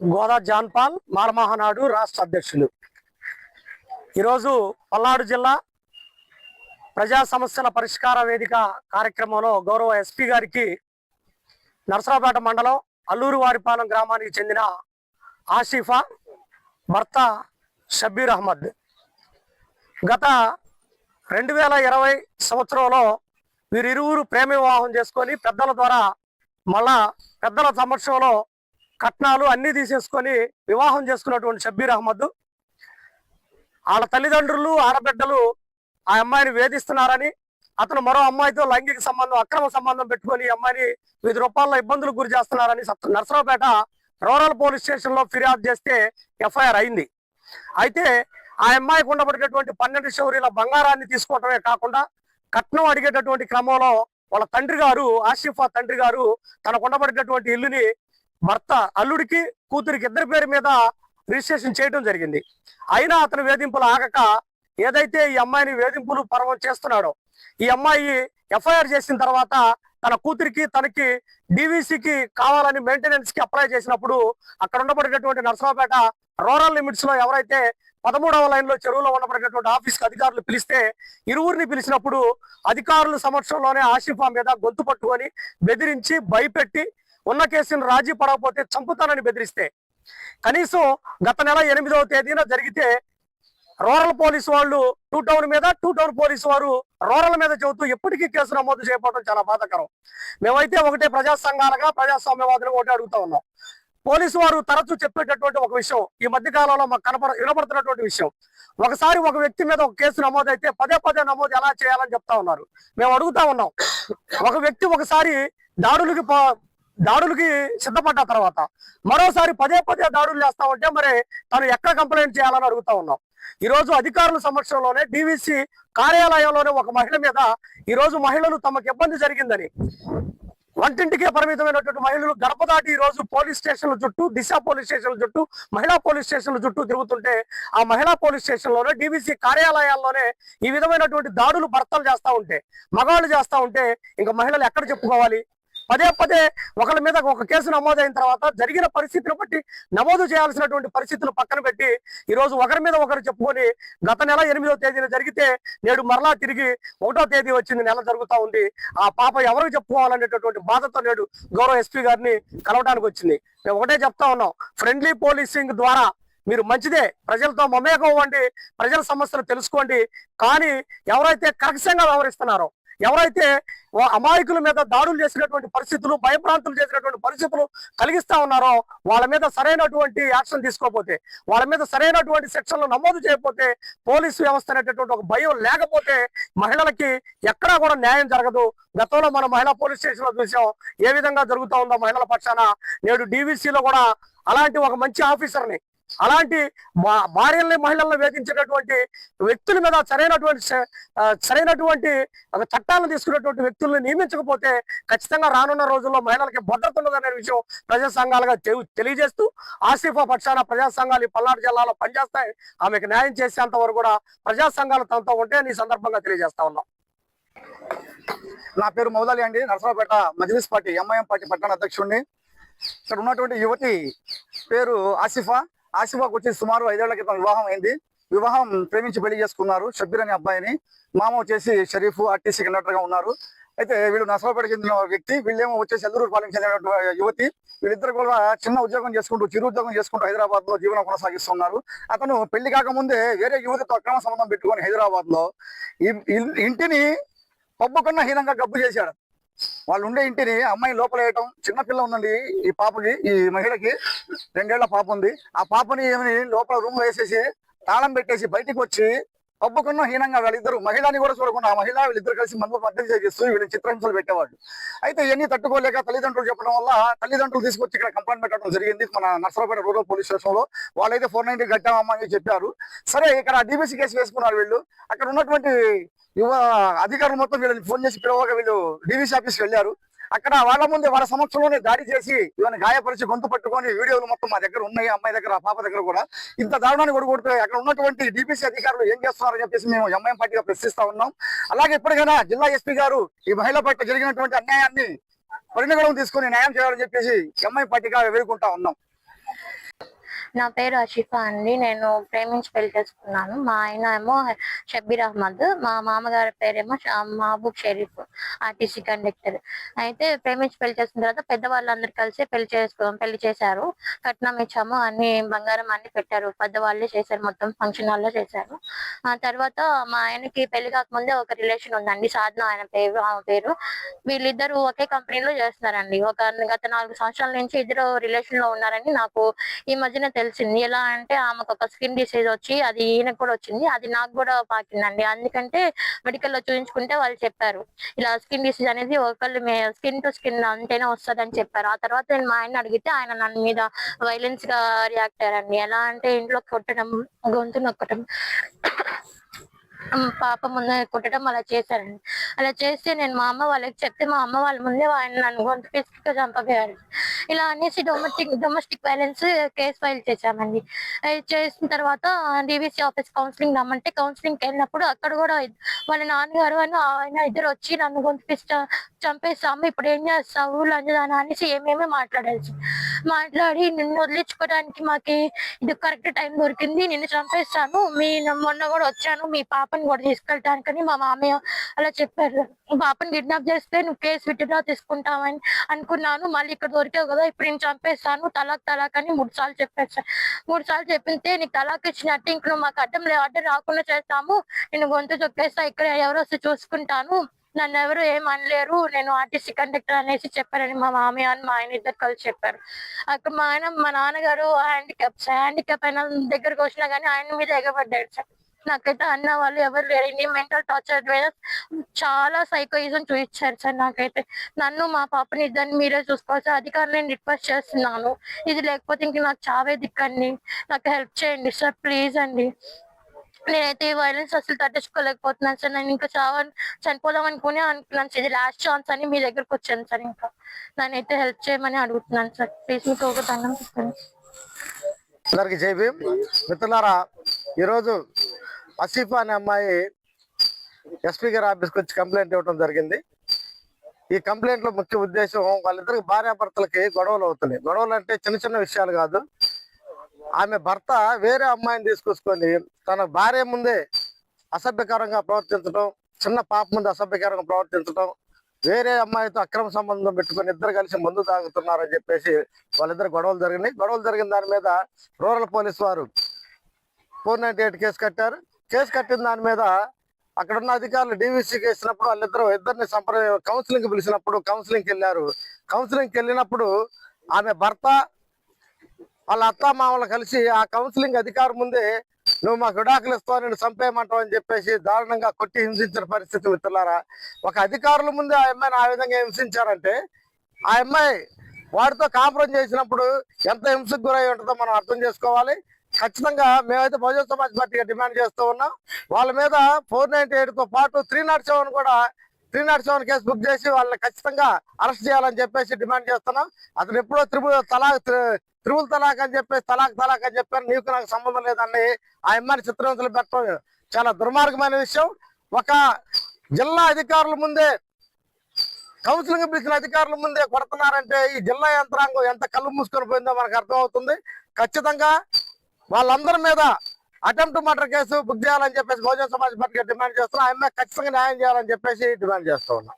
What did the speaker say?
గోదా John Paul Mala Mahanadu రాష్ట్ర అధ్యక్షులు. ఈరోజు పల్నాడు జిల్లా ప్రజా సమస్యల పరిష్కార వేదిక కార్యక్రమంలో గౌరవ ఎస్పీ గారికి నరసరావుపేట మండలం అల్లూరు వారిపాలెం గ్రామానికి చెందిన ఆసిఫా భర్త షబ్బీర్ అహ్మద్. గత రెండు వేల ఇరవై సంవత్సరంలో వీరిరువురు ప్రేమ వివాహం చేసుకొని పెద్దల ద్వారా మళ్ళా పెద్దల సమక్షంలో కట్నాలు అన్ని తీసేసుకొని వివాహం చేసుకున్నటువంటి షబ్బీర్ అహ్మద్. వాళ్ళ తల్లిదండ్రులు ఆడబిడ్డలు ఆ అమ్మాయిని వేధిస్తున్నారని అతను మరో అమ్మాయితో లైంగిక సంబంధం అక్రమ సంబంధం పెట్టుకొని ఈ అమ్మాయిని వివిధ రూపాల్లో ఇబ్బందులకు గురి చేస్తున్నారని నర్సరావుపేట నరసరావుపేట రూరల్ పోలీస్ స్టేషన్లో ఫిర్యాదు చేస్తే ఎఫ్ఐఆర్ అయింది. అయితే ఆ అమ్మాయికి ఉండబడినటువంటి పన్నెండు శౌర్యుల బంగారాన్ని తీసుకోవటమే కాకుండా కట్నం అడిగేటటువంటి క్రమంలో వాళ్ళ తండ్రి గారు ఆసిఫా తండ్రి గారు తనకు ఉండబడినటువంటి ఇల్లుని భర్త అల్లుడికి కూతురికి ఇద్దరి పేరు మీద రిజిస్ట్రేషన్ చేయడం జరిగింది. అయినా అతను వేధింపులు ఆగక ఏదైతే ఈ అమ్మాయిని వేధింపులు పర్వం చేస్తున్నాడో ఈ అమ్మాయి ఎఫ్ఐఆర్ చేసిన తర్వాత తన కూతురికి తనకి డివిసికి కావాలని మెయింటెనెన్స్కి అప్లై చేసినప్పుడు అక్కడ ఉండబడినటువంటి నర్సరావుపేట రూరల్ లిమిట్స్లో ఎవరైతే పదమూడవ లైన్లో చెరువులో ఉండబడినటువంటి ఆఫీస్కి అధికారులు పిలిస్తే ఇరువురిని పిలిచినప్పుడు అధికారుల సమక్షంలోనే ఆసిఫా మీద గొంతు పట్టుకొని బెదిరించి భయపెట్టి ఉన్న కేసును రాజీ పడకపోతే చంపుతానని బెదిరిస్తే. కనీసం గత నెల ఎనిమిదవ తేదీన జరిగితే రూరల్ పోలీసు వాళ్ళు టూ టౌన్ మీద టూ టౌన్ పోలీసు వారు రూరల్ మీద చెబుతూ ఎప్పటికీ కేసు నమోదు చేయకపోవడం చాలా బాధాకరం. మేమైతే ఒకటే ప్రజా సంఘాలుగా ప్రజాస్వామ్యవాదులుగా ఒకటి అడుగుతా ఉన్నాం. పోలీసు వారు తరచూ చెప్పేటటువంటి ఒక విషయం ఈ మధ్య కాలంలో మాకు కనపడ వినపడుతున్నటువంటి విషయం. ఒకసారి ఒక వ్యక్తి మీద ఒక కేసు నమోదైతే పదే పదే నమోదు ఎలా చేయాలని చెప్తా ఉన్నారు. మేము అడుగుతా ఉన్నాం. ఒక వ్యక్తి ఒకసారి దాడులకు దాడులకి సిద్ధపడ్డ తర్వాత మరోసారి పదే పదే దాడులు చేస్తా ఉంటే మరి తను ఎక్కడ కంప్లైంట్ చేయాలని అడుగుతా ఉన్నాం. ఈ రోజు అధికారుల సమక్షంలోనే డివిసి కార్యాలయంలోనే ఒక మహిళ మీద ఈ రోజు మహిళలు తమకు ఇబ్బంది జరిగిందని. వంటింటికే పరిమితమైనటువంటి మహిళలు గడప దాటి రోజు పోలీస్ స్టేషన్ల చుట్టూ దిశ పోలీస్ స్టేషన్ల చుట్టూ మహిళా పోలీస్ స్టేషన్ల చుట్టూ తిరుగుతుంటే ఆ మహిళా పోలీస్ స్టేషన్లోనే కార్యాలయాల్లోనే ఈ విధమైనటువంటి దాడులు భర్తలు చేస్తా ఉంటే మగవాళ్ళు చేస్తా ఉంటే ఇంకా మహిళలు ఎక్కడ చెప్పుకోవాలి? పదే పదే ఒకళ్ళ మీద ఒక కేసు నమోదైన తర్వాత జరిగిన పరిస్థితిని బట్టి నమోదు చేయాల్సినటువంటి పరిస్థితులు పక్కన పెట్టి ఈరోజు ఒకరి మీద ఒకరు చెప్పుకొని గత నెల ఎనిమిదో తేదీన జరిగితే నేడు మరలా తిరిగి ఒకటో తేదీ వచ్చింది నెల జరుగుతూ ఉంది. ఆ పాప ఎవరికి చెప్పుకోవాలనేటటువంటి బాధతో నేడు గౌరవ ఎస్పీ గారిని కలవడానికి వచ్చింది. మేము ఒకటే చెప్తా ఉన్నాం ఫ్రెండ్లీ పోలీసింగ్ ద్వారా మీరు మంచిదే ప్రజలతో మమేకం అవ్వండి ప్రజల సమస్యలు తెలుసుకోండి. కానీ ఎవరైతే కరకసంగా వ్యవహరిస్తున్నారో ఎవరైతే అమాయకుల మీద దాడులు చేసినటువంటి పరిస్థితులు భయభ్రాంతులు చేసినటువంటి పరిస్థితులు కలిగిస్తా ఉన్నారో వాళ్ళ మీద సరైనటువంటి యాక్షన్ తీసుకోకపోతే వాళ్ళ మీద సరైనటువంటి సెక్షన్లు నమోదు చేయకపోతే పోలీసు వ్యవస్థ అనేటటువంటి ఒక భయం లేకపోతే మహిళలకి ఎక్కడా కూడా న్యాయం జరగదు. గతంలో మన మహిళా పోలీస్ స్టేషన్లో చూసాం ఏ విధంగా జరుగుతూ ఉందో మహిళల పక్షాన. నేడు DVC లో కూడా అలాంటి ఒక మంచి ఆఫీసర్ని అలాంటి మా భార్యల్ని మహిళల్ని వేధించేటటువంటి వ్యక్తుల మీద సరైనటువంటి సరైనటువంటి చట్టాలను తీసుకున్నటువంటి వ్యక్తుల్ని నియమించకపోతే ఖచ్చితంగా రానున్న రోజుల్లో మహిళలకి భద్రత ఉండదనే విషయం ప్రజా సంఘాలుగా తెలియజేస్తూ ఆసిఫా పక్షాన ప్రజా సంఘాలు ఈ పల్నాడు జిల్లాలో పనిచేస్తాయి. ఆమెకు న్యాయం చేసేంత వరకు కూడా ప్రజా సంఘాలు తనతో ఉంటే ఈ సందర్భంగా తెలియజేస్తా ఉన్నాం. నా పేరు మౌదాలి అండి. Narasaraopet Majlis party MIM party పట్టణ అధ్యక్షుడిని. ఇక్కడ ఉన్నటువంటి యువతి పేరు ఆసిఫా. ఆసిఫాకు వచ్చి సుమారు ఐదేళ్ళ క్రితం వివాహం అయింది. వివాహం ప్రేమించి పెళ్ళి చేసుకున్నారు. షబ్బీర్ అనే అబ్బాయిని. మామ వచ్చేసి షరీఫ్ ఆర్టీసీ కండక్టర్గా ఉన్నారు. అయితే వీళ్ళు నసలపేట చెందిన వ్యక్తి వీళ్ళేమో వచ్చేసి ఎల్లూరు పాలెం చెందిన యువతి. వీళ్ళిద్దరు కూడా చిన్న ఉద్యోగం చేసుకుంటూ చిరు ఉద్యోగం చేసుకుంటూ హైదరాబాద్లో జీవనం కొనసాగిస్తున్నారు. అతను పెళ్ళి కాకముందే వేరే యువతితో అక్రమ సంబంధం పెట్టుకొని హైదరాబాద్లో ఇంటిని పబ్బు కన్నా హీనంగా గబ్బు చేశాడు. వాళ్ళు ఉండే ఇంటిని అమ్మాయి లోపల వేయటం చిన్న పిల్ల ఉందండి ఈ పాపకి ఈ మహిళకి. రెండేళ్ళ పాప ఉంది. ఆ పాపని ఏమని లోపల రూమ్ వేసేసి తాళం పెట్టేసి బయటికి వచ్చి పబ్బు హీనంగా హీనంగా వాళ్ళిద్దరు మహిళని కూడా చూడకుండా ఆ మహిళ వీళ్ళిద్దరు కలిసి మందు మద్దతు చేస్తూ వీళ్ళు చిత్రహింసలు పెట్టేవాళ్ళు. అయితే ఇవన్నీ తట్టుకోలేక తల్లిదండ్రులు చెప్పడం వల్ల తల్లిదండ్రులు తీసుకొచ్చి ఇక్కడ కంప్లైంట్ పెట్టడం జరిగింది మన నర్సరావుపేట రూరల్ పోలీస్ స్టేషన్లో వాళ్ళైతే ఫోర్ నైన్టీ కట్టామమ్మా అని చెప్పారు. సరే ఇక్కడ డీబీసీ కేసు వేసుకున్నారు వీళ్ళు. అక్కడ ఉన్నటువంటి యువ అధికారులు మొత్తం వీళ్ళని ఫోన్ చేసి పిలవగా వీళ్ళు డీవీసీ ఆఫీస్కి వెళ్ళారు. అక్కడ వాళ్ళ ముందే వాళ్ళ సమక్షంలోనే దాడి చేసి ఇవన్నీ గాయపరిచి గొంతు పట్టుకొని వీడియోలు మొత్తం మా దగ్గర ఉన్నాయి అమ్మాయి దగ్గర ఆ పాప దగ్గర కూడా. ఇంత దారుణాన్ని కొడుకుంటే అక్కడ ఉన్నటువంటి డిపిసి అధికారులు ఏం చేస్తున్నారని చెప్పేసి మేము ఎంఐఎం పార్టీగా ప్రశ్నిస్తా ఉన్నాం. అలాగే ఇప్పటికైనా జిల్లా ఎస్పీ గారు ఈ మహిళ పట్ల జరిగినటువంటి అన్యాయాన్ని పరిణగడం తీసుకొని న్యాయం చేయాలని చెప్పేసి ఎంఐ పార్టీగా వేడుకుంటా ఉన్నాం. నా పేరు అషిఫా అండి. నేను ప్రేమించి పెళ్ళి చేసుకున్నాను. మా ఆయన ఏమో షబ్బీర్ అహ్మద్ మా మామగారి పేరేమో మహబూబ్ షరీఫ్ ఆర్టీసీ కండక్టర్. అయితే ప్రేమించి పెళ్ళి చేసిన తర్వాత పెద్దవాళ్ళందరూ కలిసి పెళ్ళి చేసుకో పెళ్ళి చేశారు. కట్నం ఇచ్చాము అన్ని బంగారం అన్ని పెట్టారు. పెద్దవాళ్ళే చేశారు మొత్తం ఫంక్షన్ హాల్లో చేశారు. ఆ తర్వాత మా ఆయనకి పెళ్ళి కాకముందే ఒక రిలేషన్ ఉందండి. సాధన ఆయన పేరు ఆమె పేరు. వీళ్ళిద్దరు ఒకే కంపెనీలో చేస్తున్నారండి. ఒక గత నాలుగు సంవత్సరాల నుంచి ఇద్దరు రిలేషన్లో ఉన్నారని నాకు ఈ మధ్యన తెలిసింది. ఎలా అంటే ఆమెకు ఒక స్కిన్ డిసీజ్ వచ్చి అది ఈయనకు కూడా వచ్చింది. అది నాకు కూడా పాకిందండి. అందుకంటే మెడికల్లో చూపించుకుంటే వాళ్ళు చెప్పారు. ఇలా స్కిన్ డిసీజ్ అనేది ఒకళ్ళు స్కిన్ టు స్కిన్ అంతేనే వస్తుంది అని చెప్పారు. ఆ తర్వాత నేను మా ఆయన అడిగితే ఆయన నన్ను మీద వైలెన్స్గా రియాక్ట్ అయ్యారండి. ఎలా అంటే ఇంట్లో కొట్టడం గొంతు నొక్కడం పాప ముందు కుట్టడం అలా చేశారండి. అలా చేస్తే నేను మా అమ్మ వాళ్ళకి చెప్తే మా అమ్మ వాళ్ళ ముందే ఆయన నన్ను గొంతు పిసిగా చంపబోయారు ఇలా అనేసి domestic domestic violence case file చేశామండి. అది చేసిన తర్వాత డివిసి ఆఫీస్ కౌన్సిలింగ్ రమ్మంటే కౌన్సిలింగ్ వెళ్ళినప్పుడు అక్కడ కూడా వాళ్ళ నాన్నగారు అని ఆయన ఇద్దరు వచ్చి నన్ను గొంతు పిసి చంపేస్తాము ఇప్పుడు ఏం చేస్తావు లంజదాన అనేసి ఏమేమి మాట్లాడాల్సి మాట్లాడి నిన్ను వదిలించుకోవడానికి మాకి ఇది కరెక్ట్ టైం దొరికింది. నిన్ను చంపేస్తాను. మీ మొన్న కూడా వచ్చాను. మీ పాపని కూడా తీసుకెళ్ళటానికని మా మామయ్య అలా చెప్పారు. పాపని కిడ్నాప్ చేస్తే నువ్వు కేసు విత్డ్రా తీసుకుంటావని అనుకున్నాను. మళ్ళీ ఇక్కడ దొరికావు కదా ఇప్పుడు నేను చంపేస్తాను. తలాక్ తలాక్ అని మూడు సార్లు చెప్పారు సార్. మూడు సార్లు చెప్పితే నీకు తలాక్ ఇచ్చినట్టు ఇంక నువ్వు మాకు అడ్డం లే అడ్డం రాకుండా చేస్తాము. నేను గొంతు చొక్కేస్తా ఇక్కడ ఎవరు వస్తే చూసుకుంటాను. నన్ను ఎవరు ఏం అనలేరు నేను ఆర్టీసీ కండక్టర్ అనేసి చెప్పారని మా మామయ్య అని మా ఆయన ఇద్దరు కలిసి చెప్పారు. అక్కడ మా ఆయన మా నాన్నగారు హ్యాండిక్యాప్ హ్యాండిక్యాప్ అయిన దగ్గరకు వచ్చినా కానీ ఆయన మీద ఎగబడ్డాడు సార్. నాకైతే అన్న వాళ్ళు ఎవరు లేరు. ఇన్ని మెంటల్ టార్చర్ మీద చాలా సైకోయిజం చూపించారు సార్ నాకైతే. నన్ను మా పాపని ఇద్దరిని మీరే చూసుకోవాలి సార్. అధికారులు నేను రిక్వెస్ట్ చేస్తున్నాను. ఇది లేకపోతే ఇంక నాకు చావే దిక్కండి. నాకు హెల్ప్ చేయండి సార్. ప్లీజ్ అండి. నేనైతే ఈ వైలెన్స్ అసలు తట్టించుకోలేకపోతున్నాను సార్. నేను ఇంకా చావని చనిపోదాం అనుకుని అనుకున్నాను సార్. ఇది లాస్ట్ ఛాన్స్ అని మీ దగ్గరకు వచ్చాను సార్ ఇంకా. నేనైతే హెల్ప్ చేయమని అడుగుతున్నాను సార్. ప్లీజ్ మీకు ఒక దండం పెట్టండి. అందరికి జై మిత్రులారా ఈరోజు అసీఫా అనే అమ్మాయి ఎస్పీ గారి ఆఫీస్కి వచ్చి కంప్లైంట్ ఇవ్వడం జరిగింది. ఈ కంప్లైంట్లో ముఖ్య ఉద్దేశం వాళ్ళిద్దరికి భార్యాభర్తలకి గొడవలు అవుతున్నాయి. గొడవలు అంటే చిన్న చిన్న విషయాలు కాదు. ఆమె భర్త వేరే అమ్మాయిని తీసుకొచ్చుకొని తన భార్య ముందే అసభ్యకరంగా ప్రవర్తించడం చిన్న పాప ముందు అసభ్యకరంగా ప్రవర్తించడం వేరే అమ్మాయితో అక్రమ సంబంధం పెట్టుకొని ఇద్దరు కలిసి మందు తాగుతున్నారని చెప్పేసి వాళ్ళిద్దరు గొడవలు జరిగినాయి. గొడవలు జరిగిన దాని మీద రూరల్ పోలీస్ వారు ఫోర్ నైన్టీ ఎయిట్ కేసు కట్టారు. కేసు కట్టిన దాని మీద అక్కడ ఉన్న అధికారులు డీవీసీకి వేసినప్పుడు వాళ్ళిద్దరు ఇద్దరిని సంప్ర కౌన్సిలింగ్ పిలిచినప్పుడు కౌన్సిలింగ్కి వెళ్ళారు. కౌన్సిలింగ్కి వెళ్ళినప్పుడు ఆమె భర్త వాళ్ళ అత్త మామలు కలిసి ఆ కౌన్సిలింగ్ అధికారి ముందే నువ్వు మాకు విడాకులు ఇస్తావు నేను చంపేయమంటావు అని చెప్పేసి దారుణంగా కొట్టి హింసించిన పరిస్థితి మిత్రులారా. ఒక అధికారుల ముందే ఆ అమ్మాయిని ఆ విధంగా హింసించారంటే ఆ అమ్మాయి వాడితో కాపురం చేసినప్పుడు ఎంత హింసకు గురై ఉంటుందో మనం అర్థం చేసుకోవాలి. ఖచ్చితంగా మేమైతే బహుజన సమాజ్ పార్టీగా డిమాండ్ చేస్తూ ఉన్నాం. వాళ్ళ మీద ఫోర్ నైన్టీ ఎయిట్తో పాటు త్రీ నాట్ సెవెన్ కూడా three not seven case book చేసి వాళ్ళని ఖచ్చితంగా అరెస్ట్ చేయాలని చెప్పేసి డిమాండ్ చేస్తున్నాం. అతను ఎప్పుడో త్రిపుల్ తలాక్ త్రి- త్రిపుల్ తలాక్ అని చెప్పేసి తలాక్ తలాక్ అని చెప్పారు నీకు నాకు సంబంధం లేదని ఆ అమ్మాయిని చిత్రవంతులు పెట్టడం చాలా దుర్మార్గమైన విషయం. ఒక జిల్లా అధికారుల ముందే కౌన్సిలింగ్ పిలిచిన అధికారుల ముందే కొడుతున్నారంటే ఈ జిల్లా యంత్రాంగం ఎంత కళ్ళు మూసుకొని పోయిందో మనకు అర్థమవుతుంది. ఖచ్చితంగా వాళ్ళందరి మీద అటెంప్ట్ మర్డర్ కేసు బుక్ చేయాలని చెప్పేసి బహుజన సమాజ్ పార్టీగా డిమాండ్ చేస్తున్నాం. ఆయన ఖచ్చితంగా న్యాయం చేయాలని చెప్పేసి డిమాండ్ చేస్తూ ఉన్నాం.